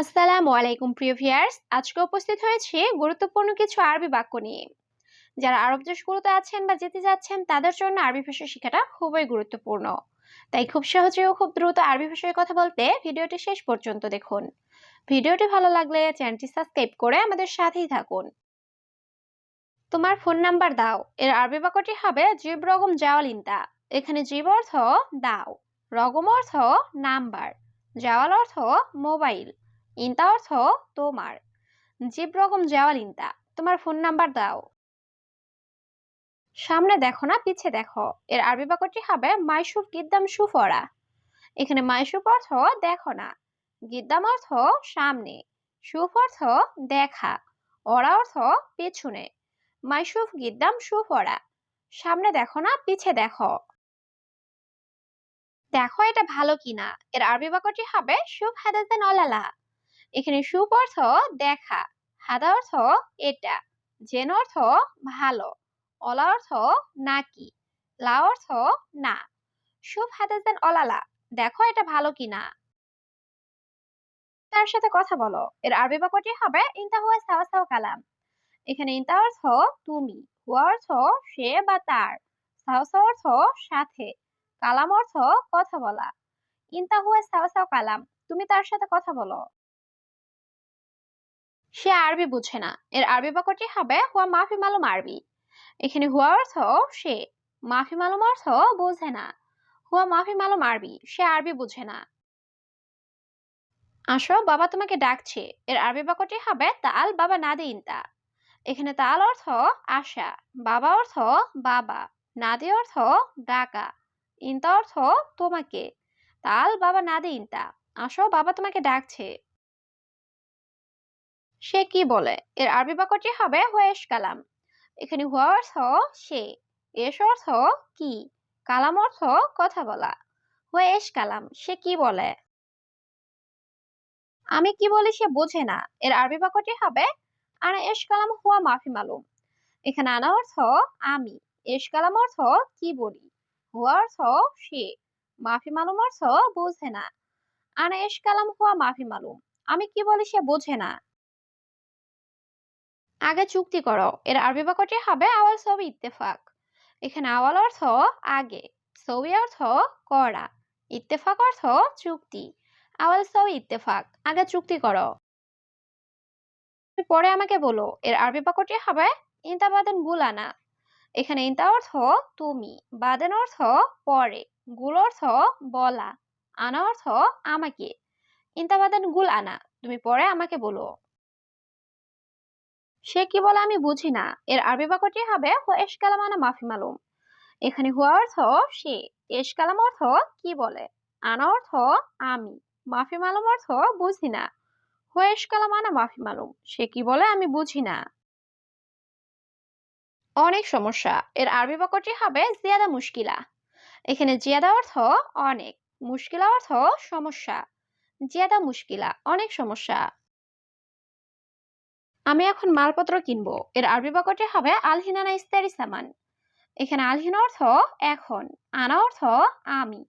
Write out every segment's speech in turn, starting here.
আসসালামু আলাইকুম, প্রিয় ভিউয়ার্স। আজকে উপস্থিত হয়েছে গুরুত্বপূর্ণ কিছু আরবি বাক্য নিয়ে। যারা আরব দেশগুলোতে আছেন বা যেতে যাচ্ছেন, তাদের জন্য আরবি ভাষা শেখাটা খুবই গুরুত্বপূর্ণ। তাই খুব সহজে ও খুব দ্রুত আরবি ভাষায় কথা বলতে ভিডিওটি শেষ পর্যন্ত দেখুন। ভিডিওটি ভালো লাগলে চ্যানেলটি সাবস্ক্রাইব করে আমাদের সাথেই থাকুন। তোমার ফোন নাম্বার দাও। এর আরবি বাক্যটি হবে জীব রগম জাওয়ালিনতা এখানে জীব অর্থ দাও। রগম অর্থ নাম্বার। জাওয়াল অর্থ মোবাইল। ইন্তা অর্থ তোমার। জিব রকম যাওয়াল ইন্তা তোমার ফোন নাম্বার দাও। সামনে দেখো না, পিছে দেখো। এর আরবি বাক্যটি হবে মাইসুফ গিদ্দাম সুফরা। এখানে মাইসুফ অর্থ দেখো না, গিদ্দাম অর্থ সামনে, সুফ অর্থ দেখা ওরা অর্থ পেছনে মাইসুফ গিদ্দাম সুফরা। সামনে দেখো না, পিছে দেখো। দেখো এটা ভালো কিনা, এর আরবি বাক্যটি হবে, সুফ হাদাজান অলালা। এখানে সুপ অর্থ দেখা, হাদা অর্থ এটা, জেন অর্থ ভালো, অলা অর্থ নাকি, লা অর্থ না। সুপ হাদাজান অলালা, দেখো এটা ভালো কিনা। তার সাথে কথা বলো, এর আরবি বাক্যটি হবে ইন্তা হুয়া সাওয়া সাওয়া কালাম। এখানে ইন্তা অর্থ তুমি, হুয়া অর্থ সে বা তার সাওয়া অর্থ সাথে, কালাম অর্থ কথা বলা। ইন্তা হুয়া সাওয়া সাওয়া কালাম, তুমি তার সাথে কথা বলো। সে আরবি বুঝে না। এর আরবি বাক্যটি হবে, হুয়া মাফি মালুম আরবি। এখানে হুয়া অর্থ সে, মাফি মালুম অর্থ বোঝে না। হুয়া মাফি মালুম আরবি, সে আরবি বুঝে না। আসো, বাবা তোমাকে ডাকছে। এর আরবি বাক্যটি হবে, তাল, বাবা নাদি ইনতা। এখানে তাল অর্থ আশা, বাবা অর্থ বাবা, নাদি অর্থ ডাকা, ইনতা অর্থ তোমাকে। তাল, বাবা নাদি ইনতা। আসো, বাবা তোমাকে ডাকছে। সে কি বলে? এর আরবি বাক্যটি হবে হুয়েশ কালাম। এখানে হুয়া অর্থ সে এস অর্থ কি? কালাম অর্থ কথা বলা। হুয়েশ কালাম, সে কি বলে? আমি কি বলি সে বোঝে না। এর আরবি বাক্যটি হবে আনা এস কালাম হুয়া মাফি মালুম। এখানে আনা অর্থ আমি এস কালাম অর্থ কি বলি? হুয়া অর্থ সে, মাফি মালুম অর্থ বোঝে না। আনা এস কালাম হুয়া মাফি মালুম। আমি কি বলি সে বোঝে না। আগে চুক্তি করো। এর আরবি বাক্যটি হবে আওয়াল ছবি ইত্তেফাক। এখানে আওয়াল অর্থ আগে, ছবি অর্থ করা, ইত্তেফাক অর্থ চুক্তি। আওয়াল ছবি ইত্তেফাক, আগে চুক্তি করো। পরে আমাকে বলো, এর আরবি বাক্যটি হবে ইন্তা বাদেন গুলানা। এখানে ইন্তা অর্থ তুমি, বাদেন অর্থ পরে, গুল অর্থ বলা, আনা অর্থ আমাকে। ইন্তা বাদেন গুল আনা তুমি পরে আমাকে বলো। সে কি বলে আমি বুঝি না। এর আরবি বাক্যটি হবে হুয়েশ কালামানা মাফি মালুম। এখানে হুয়া অর্থ সে এশ কালাম অর্থ কি বলে? আনা অর্থ আমি, মাফি মালুম অর্থ বুঝি না। হুয়েশ মাফি মালুম সে কি বলে আমি বুঝি না। অনেক সমস্যা। এর আরবি বাক্যটি হবে, জিয়াদা মুশকিলা এখানে জিয়াদা অর্থ অনেক, মুশকিলা অর্থ সমস্যা। জিয়াদা মুশকিলা অনেক সমস্যা। আমি এখন মালপত্র কিনবো। এর আরবি বাক্যটি হবে আলহিনানা ইস্তারি সামান এখানে আলহিন অর্থ এখন, আনা অর্থ আমি।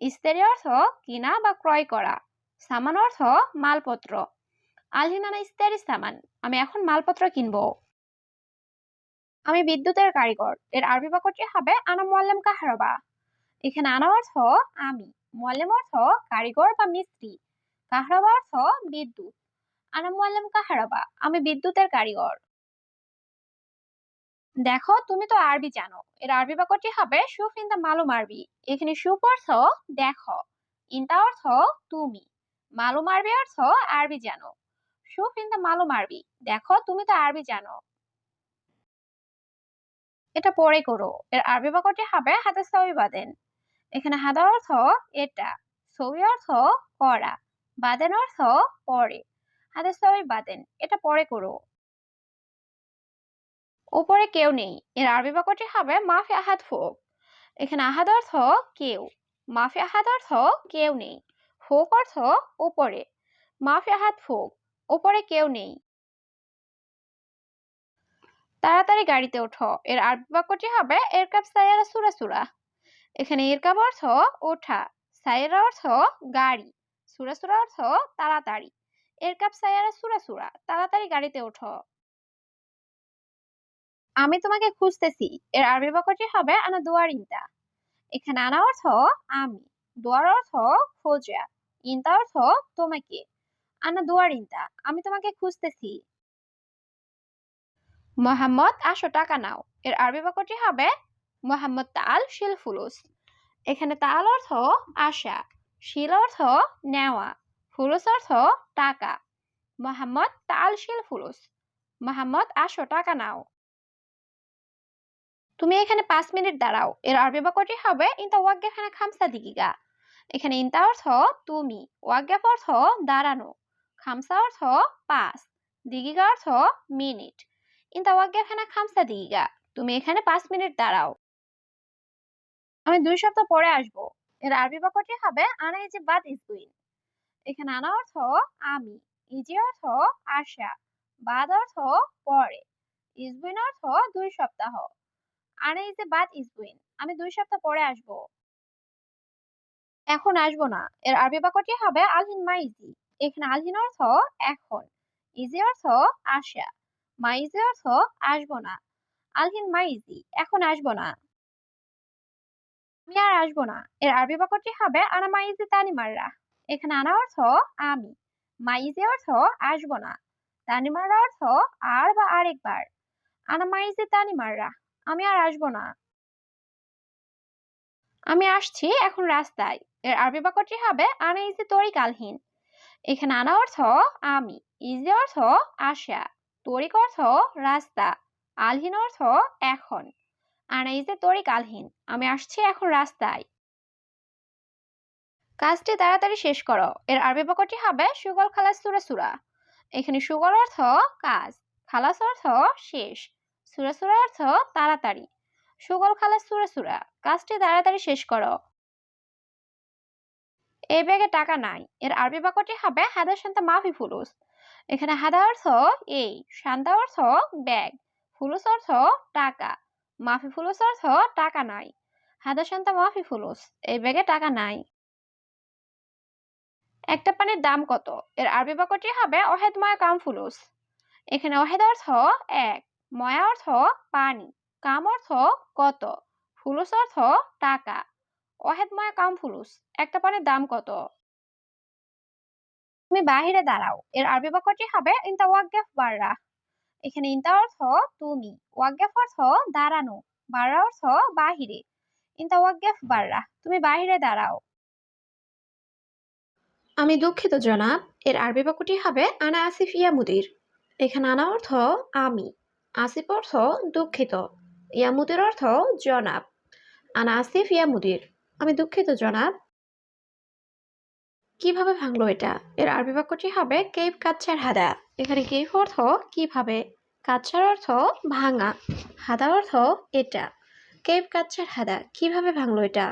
ইস্তারি অর্থ কিনা বা ক্রয় করা। সামান অর্থ মালপত্র। আলহিনানা ইস্তারি সামান আমি এখন মালপত্র কিনবো। আমি বিদ্যুতের কারিগর। এর আরবি বাক্যটি হবে আনা মোয়াল্লাম কাহারবা। এখানে আনা অর্থ আমি। মোয়াল্লাম অর্থ কারিগর বা মিস্ত্রি। কাহারবা অর্থ বিদ্যুৎ। আনা কাহারাবা? আমি বিদ্যুতের কারিগর। দেখো, তুমি তো আরবি জানো। এর আরবি বাক্যটি হবে, সুফ ইন দা মালুম আরবি এখানে সুফ অর্থ, দেখো। ইনতা অর্থ, তুমি। মালুম আরবি অর্থ, আরবি জানো। সুফ ইন দা মালুম আরবি দেখো, তুমি তো আরবি জানো। এটা পরে করো। এর আরবি বাক্যটি হবে হাতে সবই বাদেন। এখানে হাদা অর্থ, এটা। ছবি অর্থ, করা। বাদেন অর্থ, পরে। হাতে সবই বাদেন এটা পরে করো উপরে কেউ নেই, এর আরবি বাক্যটি হবে মাফি আহাদ ফোক এখানে আহাদ অর্থ কেউ, মাফি আহাদ অর্থ কেউ নেই ফোক অর্থ উপরে মাফি আহাদ ফোক উপরে কেউ নেই। তাড়াতাড়ি গাড়িতে ওঠো, এর আরবি বাক্যটি হবে এরকাব সাইয়ারা সুরা সুরা। এখানে এরকাব অর্থ ওঠা, সাইয়ারা অর্থ গাড়ি, সুরা সুরা অর্থ তাড়াতাড়ি। এর কাপ সায়ারা সুরা সুরা, তাড়াতাড়ি গাড়িতে ওঠো। আমি তোমাকে খুঁজতেছি, এর আরবি বাক্যটি হবে আনা দুয়ার ইন্তা। এখানে আনা অর্থ আমি, দুয়ার অর্থ খোঁজা, ইন্তা অর্থ তোমাকে। আনা দুয়ার ইন্তা, আমি তোমাকে খুঁজতেছি। মোহাম্মদ, আসো টাকা নাও, এর আরবি বাক্যটি হবে মোহাম্মদ তাল শিল ফুলুস। এখানে তাল অর্থ আশা, শিল অর্থ নেওয়া। ফুলুস অর্থ টাকা। মোহাম্মদ তাল শিল ফুলুস। মোহাম্মদ, আসো, টাকা নাও। তুমি এখানে পাঁচ মিনিট দাঁড়াও। এর আরবি বাক্যটি হবে, ইনতা ওয়াজ্ঞাখানা খামসা দিগিগা। এখানে ইনতা অর্থ, তুমি। ওয়াজ্ঞাফ অর্থ, দাঁড়ানো। খামসা অর্থ, পাঁচ। দিগিগা অর্থ, মিনিট। ইনতা ওয়াজ্ঞাখানা খামসা দিগিগা। তুমি এখানে পাঁচ মিনিট দাঁড়াও। আমি দুই সপ্তাহ পরে আসব। এর আরবি বাক্যটি হবে, আনা ইজি বাদ ইসবুইন এখানে আনা অর্থ আমি ইজি অর্থ আশা, বাদ অর্থ পরে, ইসবুইন অর্থ দুই সপ্তাহ। আনা ইজ বাদ ইসবুইন, আমি দুই সপ্তাহ পরে আসব। এখন আসব না, এর আরবি বাক্যটি হবে আলহিন মাইজি, এখানে আলহিন অর্থ এখন, ইজি অর্থ আশা, মাইজি অর্থ আসব না, আলহিন মাইজি, এখন আসব না। আমি আর আসব না, এর আরবি বাক্যটি হবে আনা মাইজি তানি মাররা। এখানে আনা অর্থ আমি। মাইজি অর্থ আসব না। তানি মাররা অর্থ আর বা আরেকবার। আনা মাইজি তানি মাররা আমি আর আসব না। আমি আসছি এখন রাস্তায়। এর আরবি বাক্যটি হবে আনা ইজি তরিক আলহীন এখানে আনা অর্থ আমি, ইজে অর্থ আসা, তরিক অর্থ রাস্তা, আলহীন অর্থ এখন। আনা ইজি তরিক আলহীন আমি আসছি এখন রাস্তায়। কাজটি তাড়াতাড়ি শেষ করো। এর আরবি বাক্যটি হবে সুগল খালাস সুরা সুরা। এখানে সুগল অর্থ কাজ, খালাস অর্থ শেষ। সুরা সুরা অর্থ তাড়াতাড়ি। সুগল খালাস সুরা সুরা, কাজটি তাড়াতাড়ি শেষ করো। এই ব্যাগে টাকা নাই। এর আরবি বাক্যটি হবে হাদা শান্তা মাফি ফুলুস। এখানে হাদা অর্থ এই, শান্তা অর্থ ব্যাগ, ফুলুস অর্থ টাকা, মাফি ফুলুস অর্থ টাকা নাই। হাদা শান্তা মাফি ফুলুস এই ব্যাগে টাকা নাই। একটা পানির দাম কত? এর আরবি বাক্যটি হবে অহেদ ময়া কাম ফুলুস। এখানে অহেদ অর্থ এক, ময়া অর্থ পানি, কাম অর্থ কত, ফুলুস অর্থ টাকা। অহেদ ময়া কাম ফুলুস, একটা পানির দাম কত? তুমি বাহিরে দাঁড়াও, এর আরবি বাক্যটি হবে ইনতা ওয়াজ্ঞাফ বাররা। এখানে ইনতা অর্থ তুমি ওয়াজ্ঞাফ অর্থ দাঁড়ানো, বাররা অর্থ বাহিরে। ইনতা ওয়াজ্ঞাফ বাররা, তুমি বাহিরে দাঁড়াও। আমি দুঃখিত, জনাব। এর আরবি বাক্যটি হবে আনা আসিফ ইয়া মুদির এখানে আনা অর্থ আমি, আসিফ অর্থ দুঃখিত ইয়া মুদির অর্থ জনাব। আনা আসিফ ইয়া মুদির আমি দুঃখিত, জনাব। কীভাবে ভাঙলো এটা? এর আরবি বাক্যটি হবে কেপ কাচ্ছার হাদা। এখানে কেপ অর্থ কীভাবে? কাচ্ছার অর্থ ভাঙা। হাদা অর্থ এটা। কেপ কাচ্ছার হাদা। কীভাবে ভাঙলো এটা?